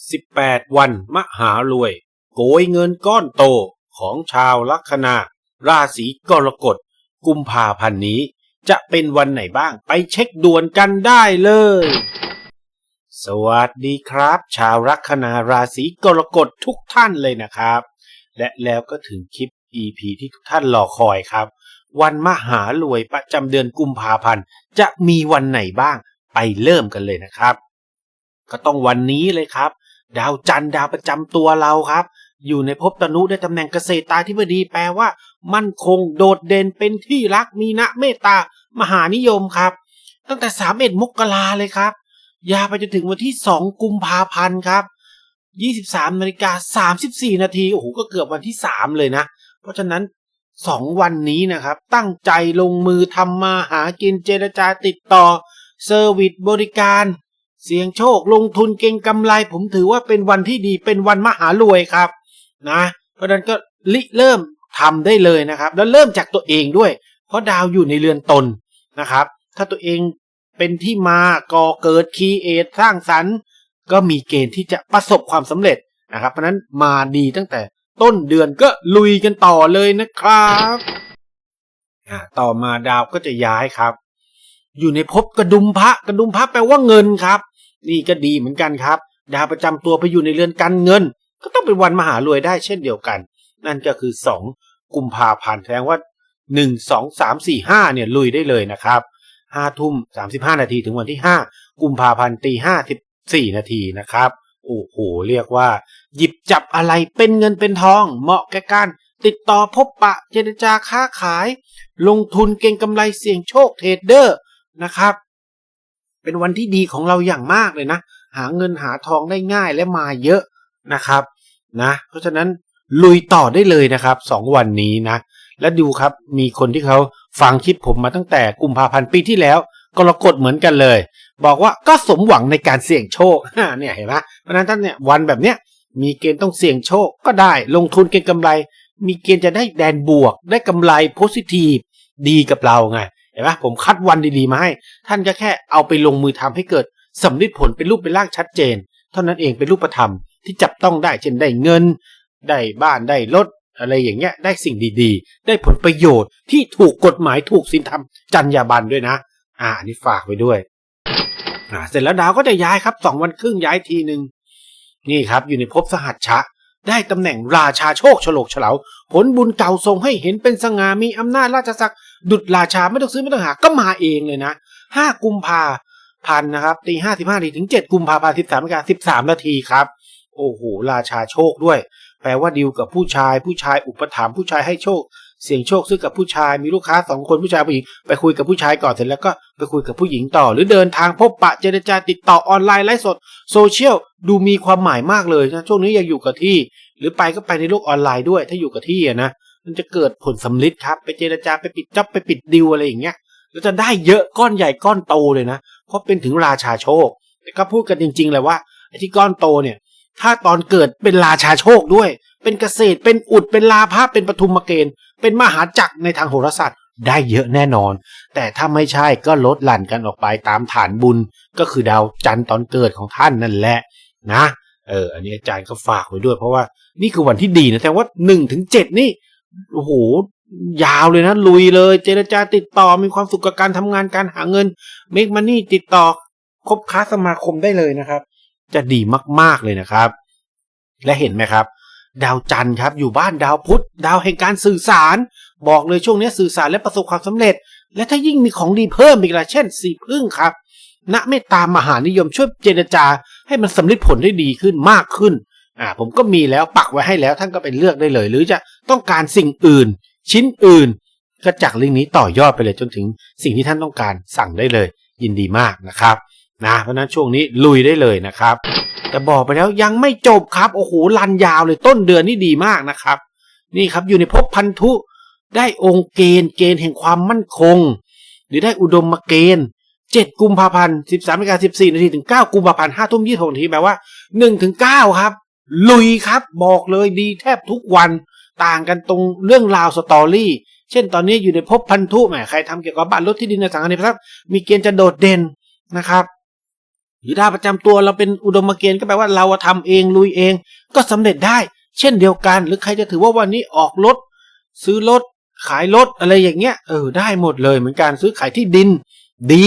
18 วันมหารวย โกยเงินก้อนโตของชาวลัคนา ราศีกรกฎ กุมภาพันธ์นี้ จะเป็นวันไหนบ้างไปเช็คด่วนกันได้เลย สวัสดีครับ ชาวลัคนาราศีกรกฎทุกท่านเลยนะครับ และแล้วก็ถึงคลิป EP ที่ทุกท่านรอคอยครับ วันมหารวยประจำเดือนกุมภาพันธ์ จะมีวันไหนบ้างไปเริ่มกันเลยนะครับ ก็ต้องวันนี้เลยครับ ดาวจันทร์ดาวประจำตัวเราครับ อยู่ในภพตนุได้ตำแหน่งเกษตรตาธิบดีแปลว่า มั่นคงโดดเด่นเป็นที่รักมีนะเมตตามหานิยมครับ ตั้งแต่3เอ็ดมกราเลยครับ ยาวไปจนถึงวันที่ 2 กุมภาพันธ์ครับ 23นาฬิกา34 นาทีโอ้โหก็เกือบวันที่ 3 เลยนะ เพราะฉะนั้น 2 วันนี้นะครับ ตั้งใจลงมือทำมาหากินเจรจาติดต่อเซอร์วิสบริการ เสี่ยงโชคลงทุนเก่งกำไรผมถือว่าเป็นวันที่ดีเป็นวันมหารวยครับนะเพราะฉะนั้นก็ริเริ่มทำได้เลยนะครับ แล้วเริ่มจากตัวเองด้วย เพราะดาวอยู่ในเรือนตนนะครับ ถ้าตัวเองเป็นที่มาก่อเกิดคีเอทสร้างสรรค์ก็มีเกณฑ์ที่จะประสบความสำเร็จนะครับ เพราะฉะนั้นมาดีตั้งแต่ต้นเดือนก็ลุยกันต่อเลยนะครับต่อมาดาวก็จะย้ายครับ อยู่ในภพกระดุมพระกระดุมพระแปลว่าเงินครับ นี่ก็ดีเหมือนกันครับ ดาวประจำตัวไปอยู่ในเรือนการเงิน ก็ต้องเป็นวันมหารวยได้เช่นเดียวกัน นั่นก็คือ 2 กุมภาพันธ์แสดงว่า 1 2 3 4 5เนี่ยลุยได้เลยนะครับ5ทุ่ม35 นาทีถึงวันที่ 5 กุมภาพันธ์ตี54 นาทีนะครับโอ้โหเรียกว่า หยิบจับอะไรเป็นเงินเป็นทอง เหมาะแก่การติดต่อพบปะเจรจาค้าขาย ลงทุนเก็งกำไรเสี่ยงโชคเทรดเดอร์นะครับ เป็นวันที่ดีของเราอย่างมากเลยนะ หาเงินหาทองได้ง่ายและมาเยอะนะครับนะเพราะฉะนั้นลุยต่อได้เลยนะครับสองวันนี้นะ และดูครับมีคนที่เขาฟังคลิปผมมาตั้งแต่กุมภาพันธ์ปีที่แล้วก็รกฎเหมือนกันเลย บอกว่าก็สมหวังในการเสี่ยงโชคเนี่ยเห็นไหมเพราะฉะนั้นท่านเนี่ยวันแบบเนี้ยมีเกณฑ์ต้องเสี่ยงโชคก็ได้ลงทุนเก็งกำไร มีเกณฑ์จะได้แดนบวก ได้กำไรโพซิทีฟดีกับเราไง เห็นไหมผมคัดวันดีๆมาให้ ท่านก็แค่เอาไปลงมือทำให้เกิดสำลิดผลเป็นรูปเป็นร่างชัดเจน เท่านั้นเองเป็นรูปธรรมที่จับต้องได้เช่นได้เงิน ได้บ้านได้รถอะไรอย่างเงี้ยได้สิ่งดีๆ ได้ผลประโยชน์ที่ถูกกฎหมายถูกศีลธรรมจรรยาบรรณด้วยนะ อ่านนี้ฝากไว้ด้วยอ่าเสร็จแล้วดาวก็จะย้ายครับสองวันครึ่งย้ายทีหนึ่งนี่ครับอยู่ในภพสหัสชะ ได้ตำแหน่งราชาโชคฉลกเฉลาผลบุญเก่าทรงให้เห็นเป็นสง่ามีอำนาจราชศักดิ์ ดุจราชาไม่ต้องซื้อไม่ต้องหาก็มาเองเลยนะห้ากุมภาพันธ์นะครับตีห้าสิบห้านาทีถึงเจ็ดกุมภาพันธ์สิบสามนาฬิกาสิบสามนาทีครับ โอ้โห ราชาโชคด้วย แปลว่าดีลกับผู้ชาย ผู้ชายอุปถัมภ์ผู้ชายให้โชค เสี่ยงโชคซื้อกับผู้ชายมีลูกค้าสองคนผู้ชายผู้หญิงไปคุยกับผู้ชายก่อนเสร็จแล้วก็ไปคุยกับผู้หญิงต่อ หรือเดินทางพบปะเจรจาติดต่อออนไลน์ไลฟ์สดโซเชียลดูมีความหมายมากเลยนะช่วงนี้อยากอยู่กับที่ หรือไปก็ไปในโลกออนไลน์ด้วย ถ้าอยู่กับที่นะ มันจะเกิดผลสำลิดครับ ไปเจรจาไปปิดจับไปปิดดิวอะไรอย่างเงี้ยแล้วจะได้เยอะก้อนใหญ่ก้อนโตเลยนะ เพราะเป็นถึงราชาโชค แต่ก็พูดกันจริง ๆ เลยว่าไอ้ที่ก้อนโตเนี่ย ถ้าตอนเกิดเป็นราชาโชคด้วย เป็นเกษตรเป็นอุดเป็นลาภะเป็นปฐุมเกณฑ์ เป็นมหาจักรในทางโหราศาสตร์ได้เยอะแน่นอน แต่ถ้าไม่ใช่ก็ลดหลั่นกันออกไปตามฐานบุญ ก็คือดาวจันทร์ตอนเกิดของท่านนั่นแหละนะ เออ อันนี้อาจารย์ก็ฝากไว้ด้วยเพราะว่านี่คือวันที่ดีนะแต่ว่าหนึ่งถึงเจ็ดนี่ โอ้โหยาวเลยนะลุยเลย เจรจาติดต่อมีความสุขกับการทำงานการหาเงินเมกมันนี่ติดต่อคบค้าสมาคมได้เลยนะครับ จะดีมากๆเลยนะครับ และเห็นไหมครับ ดาวจันทร์ครับอยู่บ้านดาวพุธดาวแห่งการสื่อสาร บอกเลยช่วงนี้สื่อสารและประสบความสำเร็จ และถ้ายิ่งมีของดีเพิ่มอีกละเช่นสีพึ่งครับณเมตตามหานิยมช่วยเจรจาให้มันสำลิดผลได้ดีขึ้นมากขึ้น อ่าผมก็มีแล้วปักไว้ให้แล้วท่านก็ไปเลือกได้เลย หรือจะต้องการสิ่งอื่น ชิ้นอื่น ก็จากลิงก์นี้ต่อยอดไปเลยจนถึงสิ่งที่ท่านต้องการสั่งได้เลย ยินดีมากนะครับนะเพราะนั้นช่วงนี้ลุยได้เลยนะครับ แต่บอกไปแล้วยังไม่จบครับโอ้โหลันยาวเลยต้นเดือนนี่ดีมากนะครับ นี่ครับอยู่ในภพพันธุ ได้องค์เกณฑ์เกณฑ์แห่งความมั่นคง หรือได้อุดมเกณฑ์เจ็ดกุมภาพันธ์สิบสามนาฬิกาสิบสี่นาทีถึงเก้ากุมภาพันธ์ห้าทุ่มยี่สิบหกนาทีแปลว่าหนึ่งถึงเก้าครับ ลุยครับบอกเลยดีแทบทุกวันต่างกันตรงเรื่องราวสตอรี่ เช่นตอนนี้อยู่ในภพพันธุแหมใครทำเกี่ยวกับบ้านรถที่ดินในสังหารในพระมีเกณฑ์จะโดดเด่นนะครับหรือดาวประจำตัวเราเป็นอุดมเกณฑ์ก็แปลว่าเราทำเองลุยเอง ก็สำเร็จได้ เช่นเดียวกัน หรือใครจะถือว่าวันนี้ออกรถ ซื้อรถ ขายรถอะไรอย่างเงี้ยเออได้หมดเลย เหมือนกันซื้อขายที่ดินดี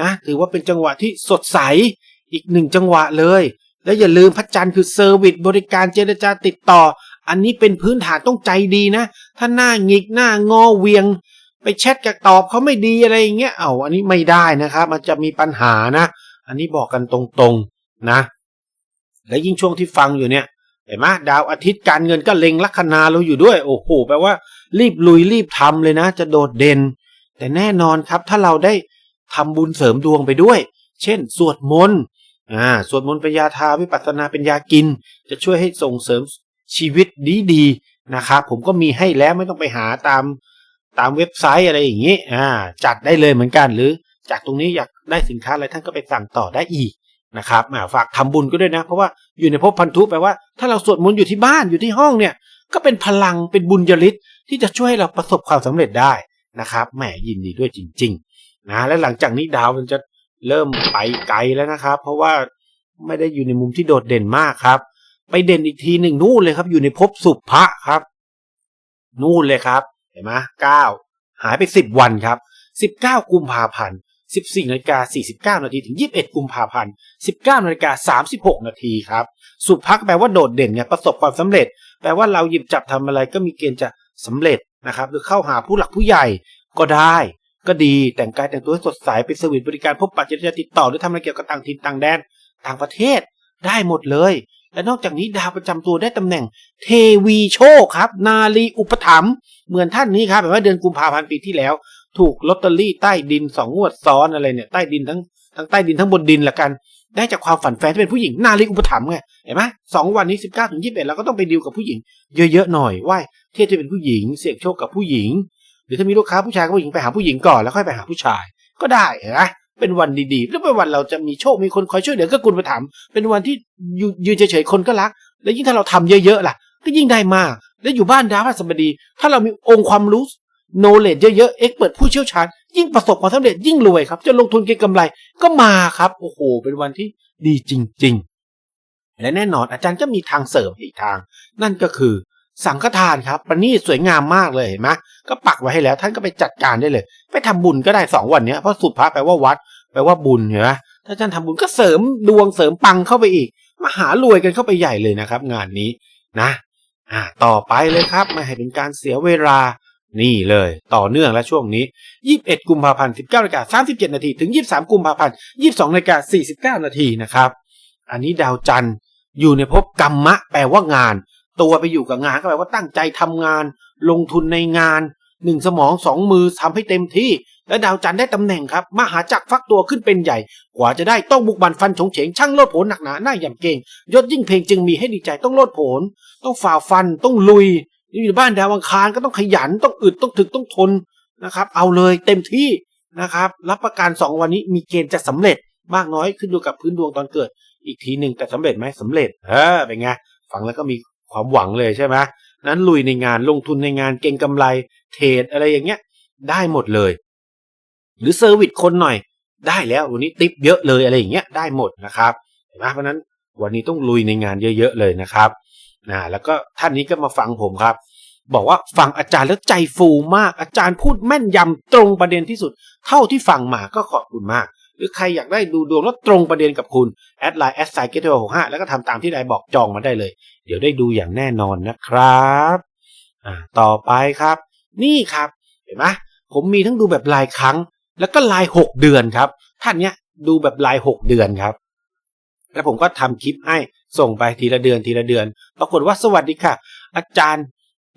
นะถือว่าเป็นจังหวะที่สดใสอีกหนึ่งจังหวะเลย แล้วอย่าลืมพระจันทร์คือเซอร์วิสบริการเจรจาติดต่อ อันนี้เป็นพื้นฐานต้องใจดีนะ ถ้าหน้าหงิกหน้างอเวียง ไปแชทกับตอบเขาไม่ดีอะไรอย่างเงี้ยเอาอันนี้ไม่ได้นะครับ มันจะมีปัญหานะ อันนี้บอกกันตรงๆนะ และยิ่งช่วงที่ฟังอยู่เนี่ยเห็นไหมดาวอาทิตย์การเงินก็เล็งลัคนาเราอยู่ด้วย โอ้โหแปลว่า รีบลุยรีบทำเลยนะ จะโดดเด่น แต่แน่นอนครับถ้าเราได้ทำบุญเสริมดวงไปด้วย เช่น สวดมนต์ อ่าสวดมนต์เป็นยาทาวิปัสสนาเป็นยากิน จะช่วยให้ส่งเสริมชีวิตดีๆนะครับผมก็มีให้แล้วไม่ต้องไปหาตามตามเว็บไซต์อะไรอย่างนี้อ่าจัดได้เลยเหมือนกัน หรือจากตรงนี้อยากได้สินค้าอะไรท่านก็ไปสั่งต่อได้อีกนะครับอ่าฝากทำบุญก็ด้วยนะ เพราะว่าอยู่ในภพพันธุแปลว่าถ้าเราสวดมนต์อยู่ที่บ้านอยู่ที่ห้องเนี่ย ก็เป็นพลังเป็นบุญยริศที่จะช่วยให้เราประสบความสำเร็จได้นะครับแหมยินดีด้วยจริง ๆ นะและหลังจากนี้ดาวมันจะ เริ่มไปไกลแล้วนะครับ เพราะว่าไม่ได้อยู่ในมุมที่โดดเด่นมากครับ ไปเด่นอีกทีหนึ่งนู่นเลยครับ อยู่ในภพสุภะครับ นู่นเลยครับ เห็นไหมเก้าหายไปสิบวันครับสิบเก้ากุมภาพันธ์สิบสี่นาฬิกาสี่สิบเก้านาทีถึงยี่สิบเอ็ดกุมภาพันธ์สิบเก้านาฬิกาสามสิบหกนาทีครับสุภะแปลว่าโดดเด่นไงประสบความสำเร็จ แปลว่าเราหยิบจับทำอะไรก็มีเกณฑ์จะสำเร็จนะครับหรือเข้าหาผู้หลักผู้ใหญ่ก็ได้ ก็ดีแต่งกายแต่งตัวให้สดใสไปสวิตบริการพบปะเจรจาติดต่อหรือทำอะไรเกี่ยวกับต่างถิ่นต่างแดน ต่างประเทศได้หมดเลย และนอกจากนี้ดาวประจำตัวได้ตำแหน่ง เทวีโชคครับ นาลีอุปถัมภ์เหมือนท่านนี้ครับแบบว่าเดือนกุมภาพันธ์ปีที่แล้ว ถูกลอตเตอรี่ใต้ดินสองงวดซ้อนอะไรเนี่ยใต้ดินทั้งทั้งใต้ดินทั้งบนดินละกัน ได้จากความฝันแฟนที่เป็นผู้หญิงนาลีอุปถัมภ์ไงเห็นไหมสองวันนี้สิบเก้าถึงยี่สิบเอ็ดเราก็ต้องไปดีลกับผู้หญิง เยอะๆหน่อยว่าเทพจะเป็นผู้หญิง เสี่ยงโชคกับผู้หญิง หรือถ้ามีลูกค้าผู้ชายกับผู้หญิงไปหาผู้หญิงก่อนแล้วค่อยไปหาผู้ชาย ก็ได้เห็นไหมเป็นวันดีๆแล้วเป็นวันเราจะมีโชคมีคนคอยช่วยเหลือก็กุลประถมเป็นวันที่ยืยืนเฉยๆคนก็รัก แล้วยิ่งถ้าเราทำเยอะๆล่ะ ก็ยิ่งได้มาก แล้วอยู่บ้านดาวพฤหัสบดี ถ้าเรามีองค์ความรู้ knowledge เยอะๆเอ็กเปิดผู้เชี่ยวชาญ ยิ่งประสบความสำเร็จยิ่งรวยครับ จะลงทุนเก็งกำไรก็มาครับ โอ้โห เป็นวันที่ดีจริง ๆ และแน่นอนอาจารย์ก็มีทางเสริมอีกทาง นั่นก็คือ สังฆทานครับประณีตสวยงามมากเลยเห็นไหมก็ปักไว้ให้แล้วท่านก็ไปจัดการได้เลย ไปทำบุญก็ได้สองวันเนี้ยเพราะสุดพระแปลว่าวัดแปลว่าบุญเห็นไหมถ้าท่านทำบุญก็เสริมดวงเสริมปังเข้าไปอีกมหารวยกันเข้าไปใหญ่เลยนะครับ งานนี้นะอ่าต่อไปเลยครับไม่ให้เป็นการเสียเวลานี่เลย ต่อเนื่องและช่วงนี้ 21 กุมภาพันธ์ 19นาฬิกา37 นาที ถึง 23 กุมภาพันธ์ 22นาฬิกา49 นาทีนะครับ อันนี้ดาวจันทร์อยู่ในภพกรรมะ แปลว่างาน ตัวไปอยู่กับงานก็แปลว่าตั้งใจทำงาน ลงทุนในงานหนึ่งสมองสองมือทำให้เต็มที่ และดาวจันทร์ได้ตำแหน่งครับมหาจักรฟักตัวขึ้นเป็นใหญ่ กว่าจะได้ต้องบุกบันฟันฉงเฉงช่างโลดโผนหนักหนาหน้าอย่างเก่งยศยิ่งเพลงจึงมีให้ดีใจต้องโลดโผนต้องฝ่าฟันต้องลุยอยู่บ้านดาวอังคารก็ต้องขยันต้องอึดต้องถึกต้องทนนะครับ เอาเลยเต็มที่นะครับ รับประกันสองวันนี้มีเกณฑ์จะสำเร็จมากน้อยขึ้นอยู่กับพื้นดวงตอนเกิด อีกทีหนึ่งแต่สำเร็จไหมสำเร็จเออเป็นไงฟังแล้วก็มี ความหวังเลยใช่ไหมนั้นลุยในงานลงทุนในงานเก่งกำไรเทรดอะไรอย่างเงี้ย ได้หมดเลย หรือเซอร์วิสคนหน่อย ได้แล้ววันนี้ติปเยอะเลยอะไรอย่างเงี้ยได้หมดนะครับเห็นไหมเพราะนั้นวันนี้ต้องลุยในงานเยอะๆเลยนะครับนะแล้วก็ท่านนี้ก็มาฟังผมครับ บอกว่าฟังอาจารย์แล้วใจฟูมากอาจารย์พูดแม่นยำตรงประเด็นที่สุด เท่าที่ฟังมาก็ขอบคุณมาก หรือใครอยากได้ดูดวงแล้วตรงประเด็นกับคุณแอดไลน์แอดไซเกตหกห้าแล้วก็ทำตามที่ไดบอกจองมาได้เลย เดี๋ยวได้ดูอย่างแน่นอนนะครับอ่าต่อไปครับ นี่ครับ เห็นไหมผมมีทั้งดูแบบรายครั้ง แล้วก็รายหกเดือนครับ ท่านเนี้ยดูแบบรายหกเดือนครับ แล้วผมก็ทำคลิปให้ส่งไปทีละเดือนทีละเดือน ปรากฏว่าสวัสดีค่ะ อาจารย์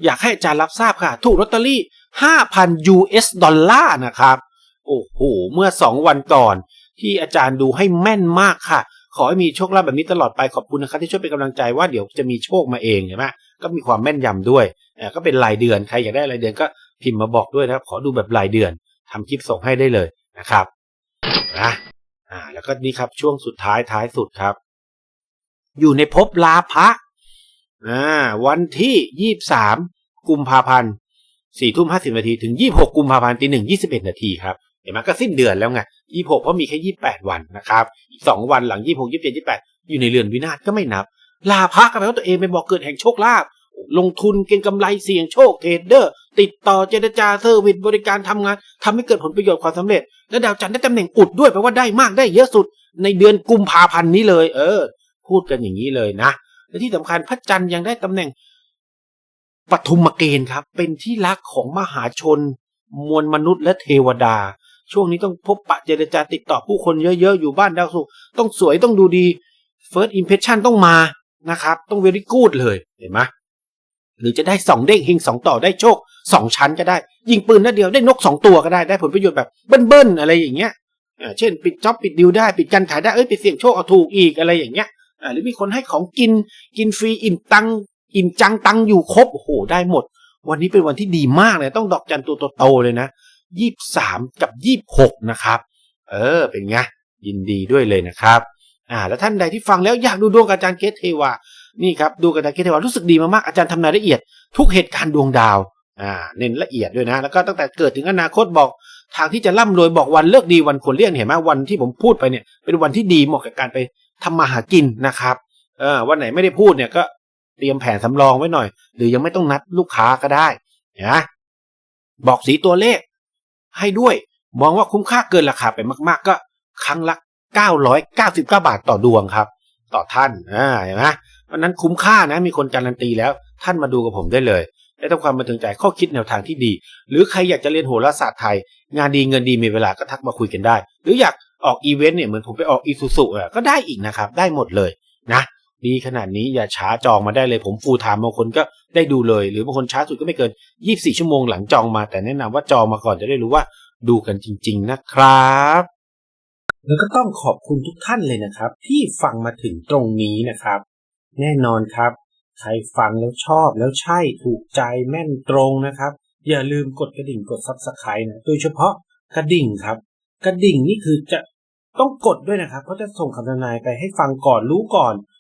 อยากให้อาจารย์รับทราบค่ะ ถูกลอตเตอรี่ห้าพัน US ดอลลาร์นะครับ โอ้โห เมื่อสองวันก่อน ที่อาจารย์ดูให้แม่นมากค่ะ ขอให้มีโชคลาภแบบนี้ตลอดไปขอบคุณนะครับที่ช่วยเป็นกำลังใจว่าเดี๋ยวจะมีโชคมาเองเห็นไหมก็มีความแม่นยำด้วยก็เป็นรายเดือนใครอยากได้รายเดือนก็พิมพ์มาบอกด้วยนะครับ ขอดูแบบรายเดือนทำคลิปส่งให้ได้เลยนะครับนะอ่าแล้วก็นี่ครับช่วงสุดท้ายท้ายสุดครับ อยู่ในภพลาภะอ่าวันที่ยี่สามกุมภาพันธ์สี่ทุ่มห้าสิบนาทีถึงยี่หกกุมภาพันธ์ตีหนึ่งยี่สิบเอ็ดนาทีครับ ห็นไหมก็สิ้นเดือนแล้วไงยี่หกเพราะมีแค่ยี่แปดวันนะครับอีกสองวันหลังยี่หกยี่เจ็ดยี่แปดอยู่ในเรือนวินาศก็ไม่นับ ลาพักก็แปว่าตัวเองเป็นบอกเกิดแห่งโชคลาภลงทุนเก็งกำไรเสี่ยงโชคเทรดเดอร์ ติดต่อเจรจาเซอร์วิสบริการทำงานทำให้เกิดผลประโยชน์ความสำเร็จ และดาวจันทร์ได้ตำแหน่งอุดด้วยแปลว่าได้มากได้เยอะสุด ในเดือนกุมภาพันธ์นี้เลย เออ พูดกันอย่างนี้เลยนะและที่สำคัญพระจันทร์ยังได้ตำแหน่งปฐุมเกณฑ์ครับ เป็นที่รักของมหาชน มวลมนุษย์และเทวดา ช่วงนี้ต้องพบปะเจรจาติดต่อผู้คนเยอะๆ อยู่บ้านดาวสุกต้องสวยต้องดูดี First Impression ต้องมานะครับ ต้อง very good เลยเห็นไหมหรือจะได้สองเด้งหิงสองต่อได้โชคสองชั้นก็ได้ ยิงปืนนัดเดียวได้นกสองตัวก็ได้ได้ผลประโยชน์แบบเบิ้ลๆอะไรอย่างเงี้ยอ่าเช่น ปิดจ็อบปิดดิวได้ปิดการขายได้เอ้ยไปเสี่ยงโชคเอาถูกอีกอะไรอย่างเงี้ยอ่าหรือมีคนให้ของกินกินฟรีอิ่มตังอิ่มจังตังอยู่ครบโอ้โหได้หมด วันนี้เป็นวันที่ดีมากเลยต้องดอกจันตัวโตๆเลยนะ ยี่สามกับยี่หกนะครับ เออ เป็นไง ยินดีด้วยเลยนะครับ อ่า แล้วท่านใดที่ฟังแล้วอยากดูดวงกับอาจารย์เกตเทวา นี่ครับ ดูกับอาจารย์เกตเทวารู้สึกดีมากๆ อาจารย์ทำนายละเอียด ทุกเหตุการณ์ดวงดาว อ่า เน้นละเอียดด้วยนะ แล้วก็ตั้งแต่เกิดถึงอนาคตบอกทางที่จะร่ำรวยบอกวันเลิกดีวันควรเลี่ยงเห็นไหมวันที่ผมพูดไปเนี่ย เป็นวันที่ดีเหมาะกับการไปทำมาหากินนะครับ เออ วันไหนไม่ได้พูดเนี่ยก็เตรียมแผนสำรองไว้หน่อย หรือยังไม่ต้องนัดลูกค้าก็ได้นะบอกสีตัวเลข ให้ด้วย มองว่าคุ้มค่าเกินราคาไปมากๆ ก็ครั้งละ 999 บาทต่อดวงครับ ต่อท่านอ่าเห็นไหมวันนั้นคุ้มค่านะมีคนการันตีแล้วท่านมาดูกับผมได้เลยได้ทำความบันเทิงใจข้อคิดแนวทางที่ดี หรือใครอยากจะเรียนโหราศาสตร์ไทย งานดีเงินดีมีเวลาก็ทักมาคุยกันได้ หรืออยากออกอีเวนต์เนี่ยเหมือนผมไปออกอีซูซุอะก็ได้อีกนะครับ ได้หมดเลยนะดีขนาดนี้อย่าช้าจองมาได้เลยผมฟูลไทม์บางคนก็ ได้ดูเลย หรือบางคนช้าสุดก็ไม่เกิน 24 ชั่วโมงหลังจองมา แต่แนะนำว่าจองมาก่อนจะได้รู้ว่าดูกันจริง ๆ นะครับแล้วก็ต้องขอบคุณทุกท่านเลยนะครับ ที่ฟังมาถึงตรงนี้นะครับ แน่นอนครับ ใครฟังแล้วชอบแล้วใช่ถูกใจแม่นตรงนะครับ อย่าลืมกดกระดิ่งกดซับสไครต์นะโดยเฉพาะกระดิ่งครับ กระดิ่งนี่คือจะต้องกดด้วยนะครับ เพราะจะส่งคำทำนายไปให้ฟังก่อนรู้ก่อน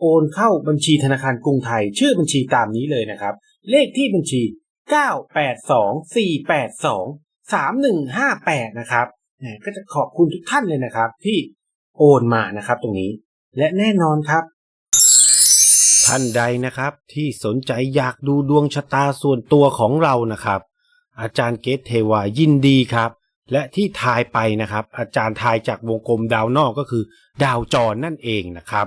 โอนเข้าบัญชีธนาคารกรุงไทย ชื่อบัญชีตามนี้เลยนะครับ เลขที่บัญชี 982-482-3158 นะครับก็จะขอบคุณทุกท่านเลยนะครับ ที่โอนมานะครับตรงนี้ และแน่นอนครับ ท่านใดนะครับที่สนใจอยากดูดวงชะตาส่วนตัวของเรานะครับ อาจารย์เกตเทวายินดีครับ และที่ทายไปนะครับ อาจารย์ทายจากวงกลมดาวนอกก็คือ ดาวจรนั่นเองนะครับ